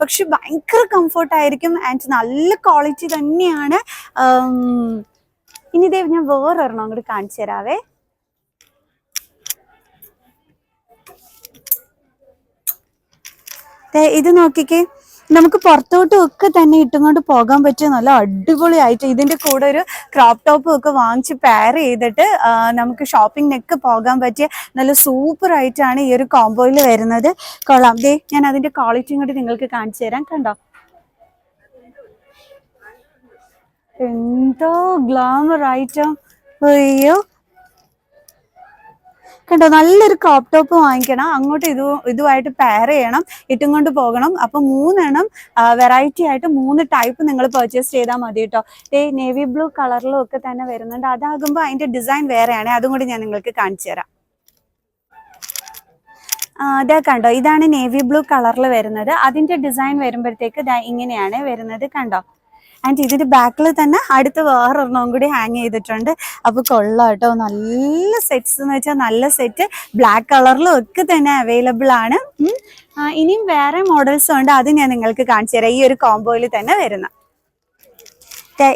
പക്ഷെ ഭയങ്കര കംഫർട്ട് ആയിരിക്കും. ആൻഡ് നല്ല ക്വാളിറ്റി തന്നെയാണ്. ഇനി ഇതേ ഞാൻ വേറൊരെണ്ണം അങ്ങോട്ട് കാണിച്ചു തരാവേ. ഇത് നോക്കിക്കേ. നമുക്ക് പുറത്തോട്ടും ഒക്കെ തന്നെ ഇട്ടുകൊണ്ട് പോകാൻ പറ്റിയ നല്ല അടിപൊളിയായിട്ട് ഇതിന്റെ കൂടെ ഒരു ക്രോപ്പ് ടോപ്പും ഒക്കെ വാങ്ങിച്ച് പെയർ ചെയ്തിട്ട് നമുക്ക് ഷോപ്പിങ്ങിനൊക്കെ പോകാൻ പറ്റിയ നല്ല സൂപ്പർ ആയിട്ടാണ് ഈ ഒരു കോംബോയിൽ വരുന്നത്. കൊള്ളാം. ദേ ഞാൻ അതിന്റെ ക്വാളിറ്റിയും കൂടി നിങ്ങൾക്ക് കാണിച്ചു തരാം. കണ്ടോ? എന്തോ ഗ്ലാമർ ആയിട്ടോ. അയ്യോ. കണ്ടോ നല്ലൊരു ക്രോപ്പ് ടോപ്പ് വാങ്ങിക്കണം. അങ്ങോട്ട് ഇത് ഇതുമായിട്ട് പെയർ ചെയ്യണം ഇട്ടും കൊണ്ട് പോകണം. അപ്പൊ മൂന്നെണ്ണം വെറൈറ്റി ആയിട്ട് മൂന്ന് ടൈപ്പ് നിങ്ങൾ പർച്ചേസ് ചെയ്താൽ മതി കേട്ടോ ഈ നേവി ബ്ലൂ കളറിലും ഒക്കെ തന്നെ വരുന്നുണ്ട്. അതാകുമ്പോൾ അതിന്റെ ഡിസൈൻ വേറെയാണ്. അതും കൂടി ഞാൻ നിങ്ങൾക്ക് കാണിച്ചു തരാം. ഇതാ കണ്ടോ ഇതാണ് നേവി ബ്ലൂ കളറിൽ വരുന്നത്. അതിന്റെ ഡിസൈൻ വരുമ്പോഴത്തേക്ക് ഇങ്ങനെയാണ് വരുന്നത് കണ്ടോ. ആൻഡ് ഇതിന്റെ ബാക്കിൽ തന്നെ അടുത്ത് വേറൊരെണ്ണം കൂടി ഹാങ് ചെയ്തിട്ടുണ്ട്. അപ്പൊ കൊള്ളാം കേട്ടോ. നല്ല സെറ്റ്സ് എന്ന് വെച്ചാൽ നല്ല സെറ്റ് ബ്ലാക്ക് കളറിലും ഒക്കെ തന്നെ അവൈലബിൾ ആണ്. ഇനിയും വേറെ മോഡൽസും ഉണ്ട്. അത് ഞാൻ നിങ്ങൾക്ക് കാണിച്ചു തരാം. ഈ ഒരു കോംബോയിൽ തന്നെ വരുന്ന.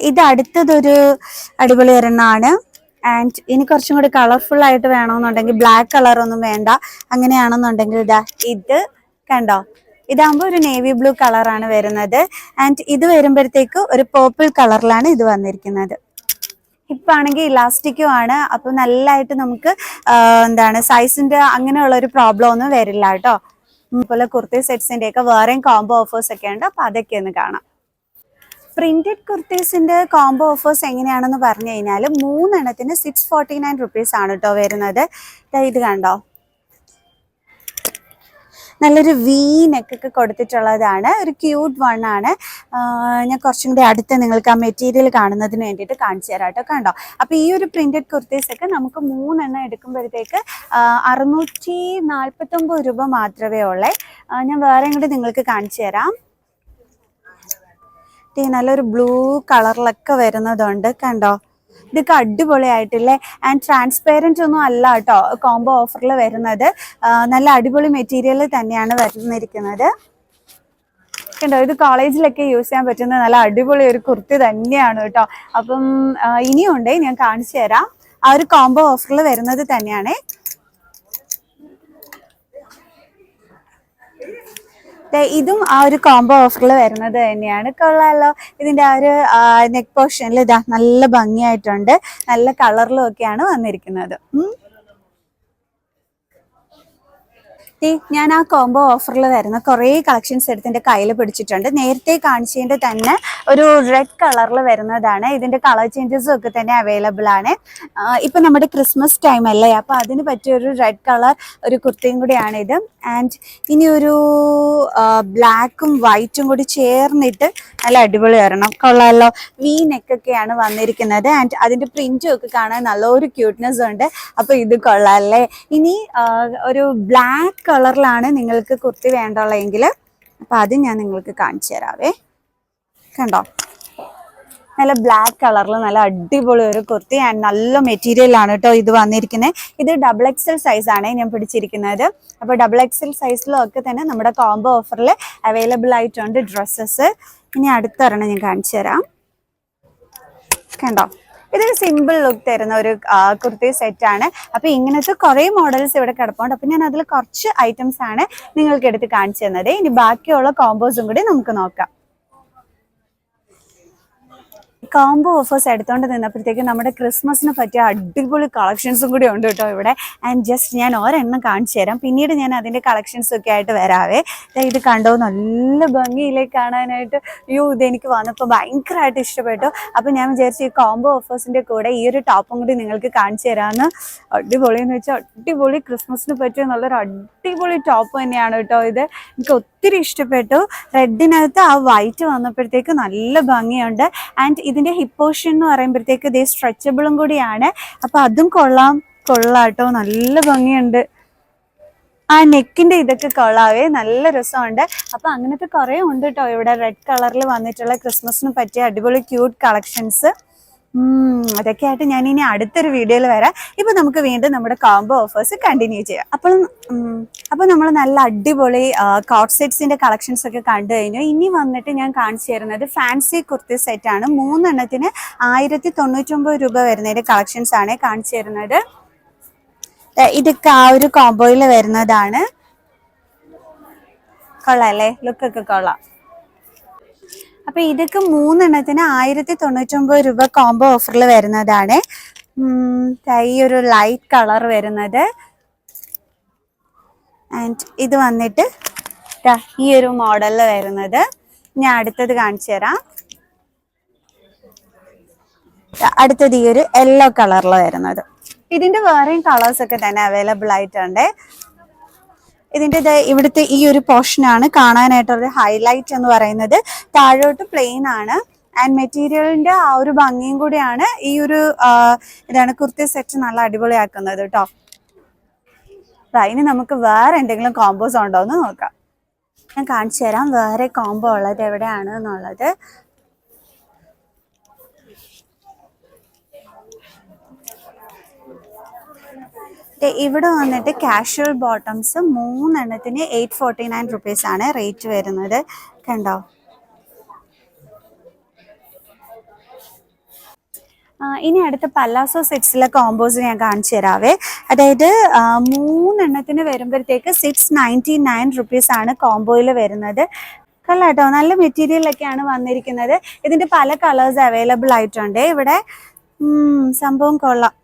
ഇത് അടുത്തതൊരു അടിപൊളി ഒരെണ്ണമാണ് ആൻഡ് ഇനി കുറച്ചും കൂടി കളർഫുൾ ആയിട്ട് വേണമെന്നുണ്ടെങ്കിൽ ബ്ലാക്ക് കളർ ഒന്നും വേണ്ട. അങ്ങനെയാണെന്നുണ്ടെങ്കിൽ ഇതാ ഇത് കണ്ടോ? ഇതാകുമ്പോൾ ഒരു നേവി ബ്ലൂ കളറാണ് വരുന്നത്. ആൻഡ് ഇത് വരുമ്പോഴത്തേക്ക് ഒരു പേർപ്പിൾ കളറിലാണ് ഇത് വന്നിരിക്കുന്നത്. ഇപ്പാണെങ്കിൽ ഇലാസ്റ്റിക്കും ആണ്. അപ്പൊ നല്ലതായിട്ട് നമുക്ക് എന്താണ് സൈസിന്റെ അങ്ങനെയുള്ള ഒരു പ്രോബ്ലം ഒന്നും വരില്ല കേട്ടോ. അതുപോലെ കുർത്തി സെറ്റ്സിന്റെ ഒക്കെ വേറെയും കോംബോ ഓഫേഴ്സ് ഒക്കെ ഉണ്ട്. അപ്പൊ അതൊക്കെ ഒന്ന് കാണാം. പ്രിന്റഡ് കുർത്തീസിന്റെ കോംബോ ഓഫേഴ്സ് എങ്ങനെയാണെന്ന് പറഞ്ഞു കഴിഞ്ഞാൽ മൂന്നെണ്ണത്തിന് സിക്സ് ഫോർട്ടി നയൻ റുപ്പീസ് ആണ് കേട്ടോ വരുന്നത്. ഇത് കണ്ടോ? നല്ലൊരു വി നെക്കൊക്കെ കൊടുത്തിട്ടുള്ളതാണ്. ഒരു ക്യൂട്ട് വൺ ആണ്. ഞാൻ കുറച്ചും കൂടി അടുത്ത് നിങ്ങൾക്ക് ആ മെറ്റീരിയൽ കാണുന്നതിന് വേണ്ടിയിട്ട് കാണിച്ചു തരാം കേട്ടോ കണ്ടോ? അപ്പോൾ ഈ ഒരു പ്രിന്റഡ് കുർത്തീസ് ഒക്കെ നമുക്ക് മൂന്നെണ്ണം എടുക്കുമ്പോഴത്തേക്ക് അറുന്നൂറ്റി നാൽപ്പത്തൊമ്പത് രൂപ മാത്രമേ ഉള്ളേ. ഞാൻ വേറെ കൂടി നിങ്ങൾക്ക് കാണിച്ചു തരാം. നല്ലൊരു ബ്ലൂ കളറിലൊക്കെ വരുന്നതുണ്ട് കണ്ടോ? ഇതൊക്കെ അടിപൊളിയായിട്ടില്ലേ? ആൻഡ് ട്രാൻസ്പെറന്റ് ഒന്നും അല്ല കേട്ടോ കോംബോ ഓഫറിൽ വരുന്നത്. നല്ല അടിപൊളി മെറ്റീരിയൽ തന്നെയാണ് വരുന്നിരിക്കുന്നത് കണ്ടോ ഇത് കോളേജിലൊക്കെ യൂസ് ചെയ്യാൻ പറ്റുന്ന നല്ല അടിപൊളി ഒരു കുർത്തി തന്നെയാണ് കേട്ടോ. അപ്പം ഇനിയുണ്ട് ഞാൻ കാണിച്ചു തരാം. ആ ഒരു കോംബോ ഓഫറിൽ വരുന്നത് തന്നെയാണ്. ഇതും ആ ഒരു കോംബോ ഓഫറിൽ വരുന്നത് തന്നെയാണ്. കൊള്ളാലോ. ഇതിന്റെ ആ ഒരു നെക്ക് പോർഷനിൽ ഇതാ നല്ല ഭംഗിയായിട്ടുണ്ട്. നല്ല കളറിലും ഒക്കെയാണ് വന്നിരിക്കുന്നത് ഉം. ദേ, ഞാൻ ആ കോംബോ ഓഫറിൽ വരുന്ന കുറേ കളക്ഷൻസ് എടുത്ത് എന്റെ കയ്യിൽ പിടിച്ചിട്ടുണ്ട്. നേരത്തെ കാണിച്ചതിന്റെ തന്നെ ഒരു റെഡ് കളറിൽ വരുന്നതാണ്. ഇതിന്റെ കളർ ചേഞ്ചസും ഒക്കെ തന്നെ അവൈലബിൾ ആണ്. ഇപ്പം നമ്മുടെ ക്രിസ്മസ് ടൈം അല്ലേ? അപ്പോൾ അതിന് പറ്റിയ ഒരു റെഡ് കളർ ഒരു കുർത്തിയും കൂടിയാണ് ഇത്. ആൻഡ് ഇനി ഒരു ബ്ലാക്കും വൈറ്റും കൂടി ചേർന്നിട്ട് നല്ല അടിപൊളി വരണം കൊള്ളാമല്ലോ വി നെക്കൊക്കെയാണ് വന്നിരിക്കുന്നത്. ആൻഡ് അതിന്റെ പ്രിന്റും ഒക്കെ കാണാൻ നല്ലൊരു ക്യൂട്ട്നെസ് ഉണ്ട്. അപ്പോൾ ഇത് കൊള്ളാമല്ലേ ഇനി ഒരു ബ്ലാക്ക് കളറിലാണ് നിങ്ങൾക്ക് കുർത്തി വേണ്ടുള്ളതെങ്കിൽ അപ്പോൾ അത് ഞാൻ നിങ്ങൾക്ക് കാണിച്ചു തരാവേ. കണ്ടോ? നല്ല ബ്ലാക്ക് കളറിൽ നല്ല അടിപൊളി ഒരു കുർത്തി ആൻഡ് നല്ല മെറ്റീരിയൽ ആണ് കേട്ടോ ഇത് വന്നിരിക്കുന്നത് ഇത് ഡബിൾ എക്സൽ സൈസ് ആണ് ഞാൻ പിടിച്ചിരിക്കുന്നത്. അപ്പോൾ ഡബിൾ എക്സൽ സൈസിലൊക്കെ തന്നെ നമ്മുടെ കോംബോ ഓഫറിൽ അവൈലബിൾ ആയിട്ടുണ്ട് ഡ്രസ്സസ് ഇനി അടുത്തൊരെണ്ണം ഞാൻ കാണിച്ചു തരാം. കണ്ടോ? ഇതൊരു സിമ്പിൾ ലുക്ക് തരുന്ന ഒരു കുർത്തി സെറ്റ് ആണ്. അപ്പൊ ഇങ്ങനത്തെ കുറെ മോഡൽസ് ഇവിടെ കിടപ്പുണ്ട്. അപ്പൊ ഞാൻ അതിൽ കുറച്ച് ഐറ്റംസ് ആണ് നിങ്ങൾക്ക് എടുത്ത് കാണിച്ചു തന്നത്. ഇനി ബാക്കിയുള്ള കോമ്പോസും കൂടി നമുക്ക് നോക്കാം. കോംബോ ഓഫേഴ്സ് എടുത്തോണ്ട് നിന്നപ്പോഴത്തേക്കും നമ്മുടെ ക്രിസ്മസിന് പറ്റിയ അടിപൊളി കളക്ഷൻസും കൂടി ഉണ്ട് കേട്ടോ ഇവിടെ. ആൻഡ് ജസ്റ്റ് ഞാൻ ഒരെണ്ണം കാണിച്ചു തരാം. പിന്നീട് ഞാൻ അതിന്റെ കളക്ഷൻസ് ഒക്കെ ആയിട്ട് വരാവേ. ഇത് കണ്ടോ? നല്ല ഭംഗിയിലേക്ക് കാണാനായിട്ട് അയ്യോ ഇത് എനിക്ക് വന്നപ്പോൾ ഭയങ്കരമായിട്ട് ഇഷ്ടപ്പെട്ടു. അപ്പോൾ ഞാൻ വിചാരിച്ചു ഈ കോംബോ ഓഫേഴ്സിന്റെ കൂടെ ഈ ഒരു ടോപ്പും കൂടി നിങ്ങൾക്ക് കാണിച്ചു തരാമെന്ന് അടിപൊളി എന്ന് വെച്ചാൽ അടിപൊളി ക്രിസ്മസിന് പറ്റിയ നല്ലൊരു അടിപൊളി ടോപ്പ് തന്നെയാണ് കേട്ടോ ഇത്. എനിക്ക് ഒത്തിരി ഇഷ്ടപ്പെട്ടു. റെഡിനകത്ത് ആ വൈറ്റ് വന്നപ്പോഴത്തേക്ക് നല്ല ഭംഗിയുണ്ട്. ആൻഡ് ഇതിന്റെ ഹിപ്പോഷൻ എന്ന് പറയുമ്പോഴത്തേക്ക് ഇതേ സ്ട്രെച്ചബിളും കൂടിയാണ്. അപ്പൊ അതും കൊള്ളാം. കൊള്ളാട്ടോ. നല്ല ഭംഗിയുണ്ട്. ആ നെക്കിന്റെ ഇതൊക്കെ കൊള്ളാവേ. നല്ല രസമുണ്ട്. അപ്പൊ അങ്ങനത്തെ കുറെ ഉണ്ട് കേട്ടോ ഇവിടെ റെഡ് കളറിൽ വന്നിട്ടുള്ള ക്രിസ്മസിന് പറ്റിയ അടിപൊളി ക്യൂട്ട് കളക്ഷൻസ് അതൊക്കെ ആയിട്ട് ഞാൻ ഇനി അടുത്തൊരു വീഡിയോയിൽ വരാം. ഇപ്പൊ നമുക്ക് വീണ്ടും നമ്മുടെ കോംബോ ഓഫേഴ്സ് കണ്ടിന്യൂ ചെയ്യാം. അപ്പോൾ അപ്പോൾ നമ്മൾ നല്ല അടിപൊളി കോട്ട് സെറ്റ്സിന്റെ കളക്ഷൻസ് ഒക്കെ കണ്ടു കഴിഞ്ഞു. ഇനി വന്നിട്ട് ഞാൻ കാണിച്ചു തരുന്നത് ഫാൻസി കുർത്തി സെറ്റാണ് മൂന്നെണ്ണത്തിന് ആയിരത്തി തൊണ്ണൂറ്റൊമ്പത് രൂപ വരുന്നതിന്റെ കളക്ഷൻസ് ആണ് കാണിച്ചു തരുന്നത്. ഇതൊക്കെ ആ ഒരു കോംബോയിൽ വരുന്നതാണ്. കൊള്ളാം അല്ലേ? ലുക്കൊക്കെ കൊള്ളാം. അപ്പൊ ഇതൊക്കെ മൂന്നെണ്ണത്തിന് ആയിരത്തി തൊണ്ണൂറ്റൊമ്പത് രൂപ കോംബോ ഓഫറിൽ വരുന്നതാണ്. ഈ ഒരു ലൈറ്റ് കളർ വരുന്നത്. ആൻഡ് ഇത് വന്നിട്ട് ഈ ഒരു മോഡലിൽ വരുന്നത്. ഞാൻ അടുത്തത് കാണിച്ചു തരാം. അടുത്തത് ഈ ഒരു യെല്ലോ കളറിൽ വരുന്നത്. ഇതിന്റെ വേറെയും കളേഴ്സ് ഒക്കെ തന്നെ അവൈലബിൾ ആയിട്ടുണ്ട്. ഇതിന്റെ ഇവിടുത്തെ ഈ ഒരു പോർഷൻ ആണ് കാണാനായിട്ടുള്ള ഹൈലൈറ്റ് എന്ന് പറയുന്നത്. താഴോട്ട് പ്ലെയിൻ ആണ്. ആൻഡ് മെറ്റീരിയലിന്റെ ആ ഒരു ഭംഗിയും കൂടിയാണ് ഈ ഒരു ഇതാണ് കുർത്തി സെറ്റ് നല്ല അടിപൊളിയാക്കുന്നത് കേട്ടോ. അതിന് നമുക്ക് വേറെ എന്തെങ്കിലും കോമ്പോസ് ഉണ്ടോ എന്ന് നോക്കാം. ഞാൻ കാണിച്ചു തരാം വേറെ കോംബോ ഉള്ളത് എവിടെയാണ് എന്നുള്ളത്. ഇവിടെ വന്നിട്ട് കാഷ്വൽ ബോട്ടംസ് മൂന്നെണ്ണത്തിന് എയ്റ്റ് ഫോർട്ടി നയൻ റുപ്പീസ് ആണ് റേറ്റ് വരുന്നത്. കണ്ടോ? ഇനി അടുത്ത പല്ലാസോ സെറ്റ്സിലെ കോംബോസ് ഞാൻ കാണിച്ചു തരാവേ. അതായത് മൂന്നെണ്ണത്തിന് വരുമ്പോഴത്തേക്ക് സിക്സ് നയന്റി നയൻ റുപ്പീസ് ആണ് കോംബോയിൽ വരുന്നത്. കല്ലാട്ടോ നല്ല മെറ്റീരിയലൊക്കെയാണ് വന്നിരിക്കുന്നത്. ഇതിന്റെ പല കളേഴ്സ് അവൈലബിൾ ആയിട്ടുണ്ട്. ഇവിടെ സംഭവം കൊള്ളാം.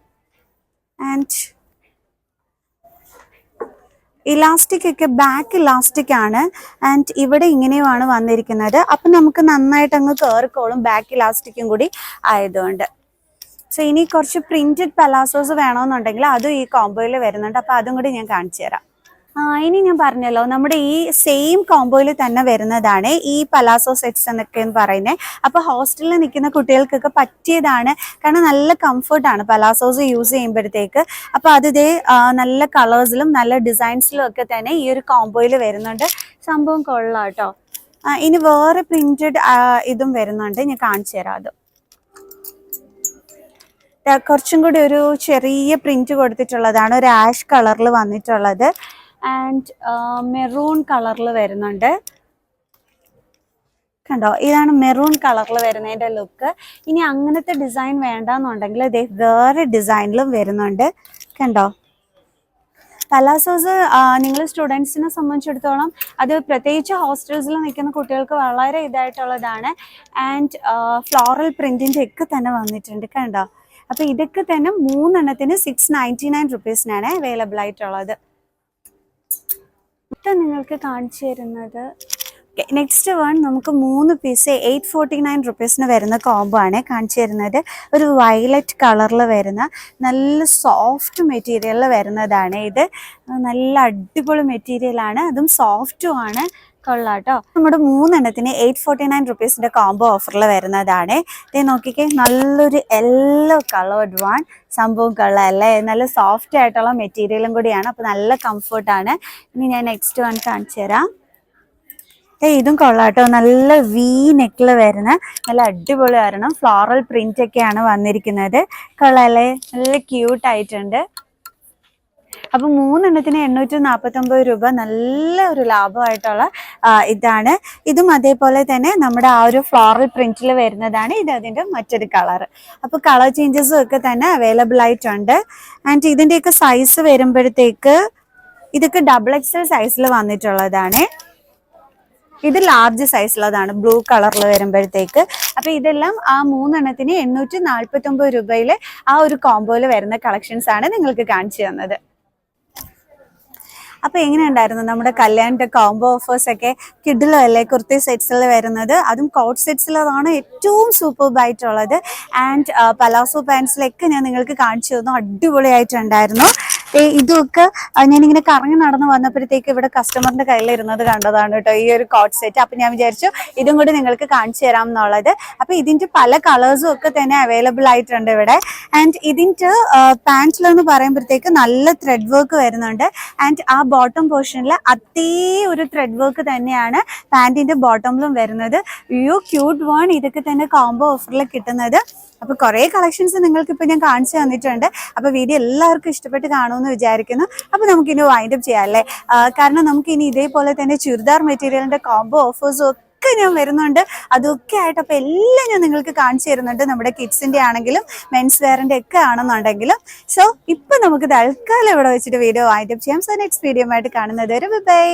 ആൻഡ് ഇലാസ്റ്റിക് ഒക്കെ ബാക്ക് ഇലാസ്റ്റിക് ആണ്. ആൻഡ് ഇവിടെ ഇങ്ങനെയുമാണ് വന്നിരിക്കുന്നത്. അപ്പം നമുക്ക് നന്നായിട്ട് അങ്ങ് കയറിക്കോളും ബാക്ക് ഇലാസ്റ്റിക്കും കൂടി ആയതുകൊണ്ട്. സോ ഇനി കുറച്ച് പ്രിന്റഡ് പലാസോസ് വേണമെന്നുണ്ടെങ്കിൽ അതും ഈ കോംബോയിൽ വരുന്നുണ്ട്. അപ്പം അതും കൂടി ഞാൻ കാണിച്ചു തരാം. ഇനി ഞാൻ പറഞ്ഞല്ലോ നമ്മുടെ ഈ സെയിം കോംബോയിൽ തന്നെ വരുന്നതാണ് ഈ പലാസോ സെറ്റ്സ് എന്നൊക്കെ എന്ന് പറയുന്നത് അപ്പോൾ ഹോസ്റ്റലിൽ നിൽക്കുന്ന കുട്ടികൾക്കൊക്കെ പറ്റിയതാണ്. കാരണം നല്ല കംഫർട്ടാണ് പലാസോസ് യൂസ് ചെയ്യുമ്പോഴത്തേക്ക്. അപ്പോൾ അത് ഇതേ നല്ല കളേഴ്സിലും നല്ല ഡിസൈൻസിലും ഒക്കെ തന്നെ ഈ ഒരു കോംബോയിൽ വരുന്നുണ്ട്. സംഭവം കൊള്ളാം കേട്ടോ. ഇനി വേറെ പ്രിന്റഡ് ഇതും വരുന്നുണ്ട്. ഞാൻ കാണിച്ചു തരാം കുറച്ചും കൂടി ഒരു ചെറിയ പ്രിന്റ് കൊടുത്തിട്ടുള്ളതാണ്. ഒരു ആഷ് കളറിൽ വന്നിട്ടുള്ളത്. ആൻഡ് മെറൂൺ കളറിൽ വരുന്നുണ്ട്. കണ്ടോ? ഇതാണ് മെറൂൺ കളറിൽ വരുന്നതിന്റെ ലുക്ക് ഇനി അങ്ങനത്തെ ഡിസൈൻ വേണ്ടാന്നുണ്ടെങ്കിൽ ഇതേ വേറെ ഡിസൈനിലും വരുന്നുണ്ട്. കണ്ടോ? പലാസോസ് നിങ്ങൾ സ്റ്റുഡൻസിനെ സംബന്ധിച്ചിടത്തോളം അത് പ്രത്യേകിച്ച് ഹോസ്റ്റൽസിൽ നിൽക്കുന്ന കുട്ടികൾക്ക് വളരെ ഇതായിട്ടുള്ളതാണ്. ആൻഡ് ഫ്ലോറൽ പ്രിന്റിന്റെ ഒക്കെ തന്നെ വന്നിട്ടുണ്ട് കണ്ടോ? അപ്പോൾ ഇതൊക്കെ തന്നെ മൂന്നെണ്ണത്തിന് സിക്സ് നയന്റി നയൻ റുപ്പീസിനാണ് അവൈലബിൾ ആയിട്ടുള്ളത്. ഇപ്പം നിങ്ങൾക്ക് കാണിച്ചു തരുന്നത്. നെക്സ്റ്റ് വൺ നമുക്ക് മൂന്ന് പീസ് എയ്റ്റ് ഫോർട്ടി നയൻ റുപ്പീസിന് വരുന്ന കോംബോ ആണ് കാണിച്ചു തരുന്നത്. ഒരു വയലറ്റ് കളറിൽ വരുന്ന നല്ല സോഫ്റ്റ് മെറ്റീരിയലിൽ വരുന്നതാണ് ഇത്. നല്ല അടിപൊളി മെറ്റീരിയലാണ് അതും സോഫ്റ്റും ആണ്. കൊള്ളാട്ടോ നമ്മുടെ മൂന്നെണ്ണത്തിന് എയ്റ്റ് ഫോർട്ടി നയൻ റുപ്പീസിന്റെ കോംബോ ഓഫറിൽ വരുന്നതാണ്. ഇത് നോക്കിക്കേ നല്ലൊരു യെല്ലോ കളേർഡ് വൺ സംഭവം കൊള്ളാം അല്ലേ നല്ല സോഫ്റ്റ് ആയിട്ടുള്ള മെറ്റീരിയലും കൂടിയാണ്. അപ്പൊ നല്ല കംഫർട്ടാണ് ഇനി ഞാൻ നെക്സ്റ്റ് വൺ കാണിച്ചു തരാം. ഏ ഇതും കൊള്ളാട്ടോ. നല്ല വി നെക്കിൽ വരുന്ന നല്ല അടിപൊളി വരണം ഫ്ലോറൽ പ്രിന്റ് ഒക്കെയാണ് വന്നിരിക്കുന്നത്. കൊള്ളാല്ലേ? നല്ല ക്യൂട്ട് ആയിട്ടുണ്ട്. അപ്പൊ മൂന്നെണ്ണത്തിന് എണ്ണൂറ്റി നാൽപ്പത്തൊമ്പത് രൂപ നല്ല ഒരു ലാഭമായിട്ടുള്ള ഇതാണ്. ഇതും അതേപോലെ തന്നെ നമ്മുടെ ആ ഒരു ഫ്ലോറൽ പ്രിന്റിൽ വരുന്നതാണ്. ഇത് അതിന്റെ മറ്റൊരു കളർ അപ്പോൾ കളർ ചേഞ്ചസും ഒക്കെ തന്നെ അവൈലബിൾ ആയിട്ടുണ്ട്. ആൻഡ് ഇതിന്റെയൊക്കെ സൈസ് വരുമ്പോഴത്തേക്ക് ഇതൊക്കെ ഡബിൾ എക്സൽ സൈസിൽ വന്നിട്ടുള്ളതാണ്. ഇത് ലാർജ് സൈസിലതാണ് ബ്ലൂ കളറിൽ വരുമ്പോഴത്തേക്ക്. അപ്പൊ ഇതെല്ലാം ആ മൂന്നെണ്ണത്തിന് എണ്ണൂറ്റി നാൽപ്പത്തൊമ്പത് രൂപയിൽ ആ ഒരു കോംബോയിൽ വരുന്ന കളക്ഷൻസ് ആണ് നിങ്ങൾക്ക് കാണിച്ചു തന്നത്. അപ്പൊ എങ്ങനെയുണ്ടായിരുന്നു? നമ്മുടെ കല്യാണിന്റെ കോംബോ ഓഫേഴ്സ് ഒക്കെ കിഡിലല്ലേ കുർത്തി സെറ്റ്സിൽ വരുന്നത്. അതും കോട്ട് സെറ്റ്സിലതാണ് ഏറ്റവും സൂപ്പർബ് ആയിട്ടുള്ളത് ആൻഡ് പലാസോ പാൻസിലൊക്കെ ഞാൻ നിങ്ങൾക്ക് കാണിച്ചു തന്നു. അടിപൊളിയായിട്ടുണ്ടായിരുന്നു. ഇതൊക്കെ ഞാനിങ്ങനെ കറങ്ങി നടന്ന് വന്നപ്പോഴത്തേക്ക് ഇവിടെ കസ്റ്റമറിന്റെ കയ്യിലിരുന്നത് കണ്ടതാണ് കേട്ടോ ഈ ഒരു കോട്ട് സെറ്റ് അപ്പൊ ഞാൻ വിചാരിച്ചു ഇതും കൂടി നിങ്ങൾക്ക് കാണിച്ചു തരാം എന്നുള്ളത് അപ്പൊ ഇതിന്റെ പല കളേഴ്സും ഒക്കെ തന്നെ അവൈലബിൾ ആയിട്ടുണ്ട് ഇവിടെ. ആൻഡ് ഇതിന്റെ പാന്റിലെന്ന് പറയുമ്പോഴത്തേക്ക് നല്ല ത്രെഡ് വർക്ക് വരുന്നുണ്ട്. ആൻഡ് ആ ബോട്ടം പോർഷനിൽ അതേ ഒരു ത്രെഡ് വർക്ക് തന്നെയാണ് പാന്റിന്റെ ബോട്ടമിലും വരുന്നത്. യു ക്യൂട്ട് വൺ ഇതൊക്കെ തന്നെ കോംബോ ഓഫറിൽ കിട്ടുന്നത്. അപ്പൊ കുറെ കളക്ഷൻസ് നിങ്ങൾക്ക് ഇപ്പൊ ഞാൻ കാണിച്ചു തന്നിട്ടുണ്ട്. അപ്പൊ വീഡിയോ എല്ലാവർക്കും ഇഷ്ടപ്പെട്ട് കാണുമെന്ന് വിചാരിക്കുന്നു. അപ്പോൾ നമുക്ക് ഇനി വൈൻഡപ്പ് ചെയ്യാം അല്ലേ? കാരണം നമുക്ക് ഇനി ഇതേപോലെ തന്നെ ചുരിദാർ മെറ്റീരിയലിന്റെ കോംബോ ഓഫേഴ്സും ഒക്കെ ഞാൻ വരുന്നുണ്ട്. അതൊക്കെ ആയിട്ട് അപ്പോൾ എല്ലാം ഞാൻ നിങ്ങൾക്ക് കാണിച്ചു തരുന്നുണ്ട് നമ്മുടെ കിഡ്സിന്റെ ആണെങ്കിലും മെൻസ് വെയറിന്റെ ഒക്കെ ആണെന്നുണ്ടെങ്കിലും. സോ ഇപ്പൊ നമുക്ക് തൽക്കാലം ഇവിടെ വെച്ചിട്ട് വീഡിയോ വൈൻഡപ്പ് ചെയ്യാം. സോ നെക്സ്റ്റ് വീഡിയോ ആയിട്ട് കാണുന്നത് വരെ ബൈ